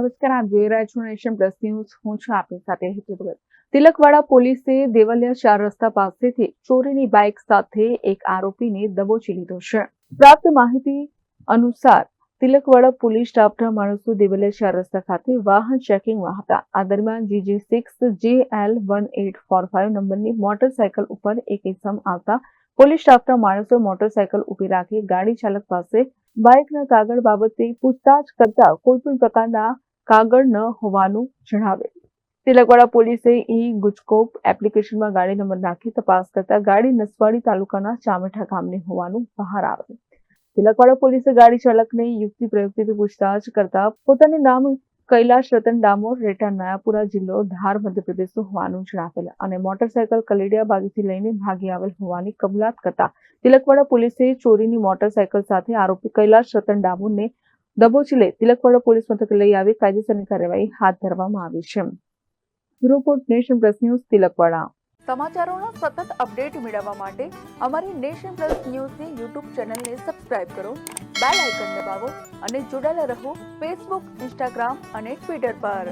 નમસ્કાર જોઈ રહ્યા છો નેશન પ્લસ ન્યૂઝ. હું છું આપની સાથે હેતુ ભગત તિલકવાડા પોલીસે દેવલિયા ચાર રસ્તા પાસેથી ચોરીની બાઇક સાથે એક આરોપીને દબોચી લીધો છે. પ્રાપ્ત માહિતી અનુસાર તિલકવાડા પોલીસ સ્ટાફના માણસો દેવલિયા ચાર રસ્તા ખાતે વાહન ચેકિંગમાં હતા. આ દરમિયાન જીજે સિક્સ, જે L one eight four five નંબરની મોટરસાયકલ ઉપર એક ઇસમ આવતા પોલીસ સ્ટાફના માણસો મોટરસાયકલ ઊભી રાખી ગાડી ચાલક પાસે બાઇકના કાગળ બાબતે પૂછતાછ કરતા કોઈ પણ પ્રકારના કાગળ ન હોવાનું જણાવેલ તિલકવાડા પોલીસે ઈ ગુજકોપ એપ્લિકેશનમાં ગાડી નંબર નાખી તપાસ કરતા ગાડી નસવાડી તાલુકાના ચામેઠા ગામની હોવાનું બહાર આવેલ તિલકવાડા પોલીસે ગાડી ચાલકને યુક્તિ પ્રયુક્તિથી પૂછતાછ કરતા પોતાનું નામ કૈલાશ રતન ડામોર રેટા નયાપુરા જિલ્લો ધાર મધ્યપ્રદેશનું હોવાનું જણાવેલ અને મોટરસાયકલ કલેડિયા બાજુથી લઈને ભાગી આવેલ હોવાની કબૂલાત કરતા તિલકવાડા પોલીસે ચોરીની મોટરસાયકલ સાથે આરોપી કૈલાશ રતન ડામોરને દબોચી લઈ તિલકવાડા પોલીસ મથકે લઈ આવી કાયદેસરની કાર્યવાહી હાથ ધરવામાં આવી છે. Report Nation Plus News Tilakwada સમાચારોના સતત અપડેટ મેળવવા માટે અમારી નેશન પ્લસ ન્યૂઝની યુટ્યુબ ચેનલને સબસ્ક્રાઇબ કરો, બેલ આઇકન દબાવો અને જોડાયેલા રહો ફેસબુક, ઇન્સ્ટાગ્રામ અને ટ્વિટર પર.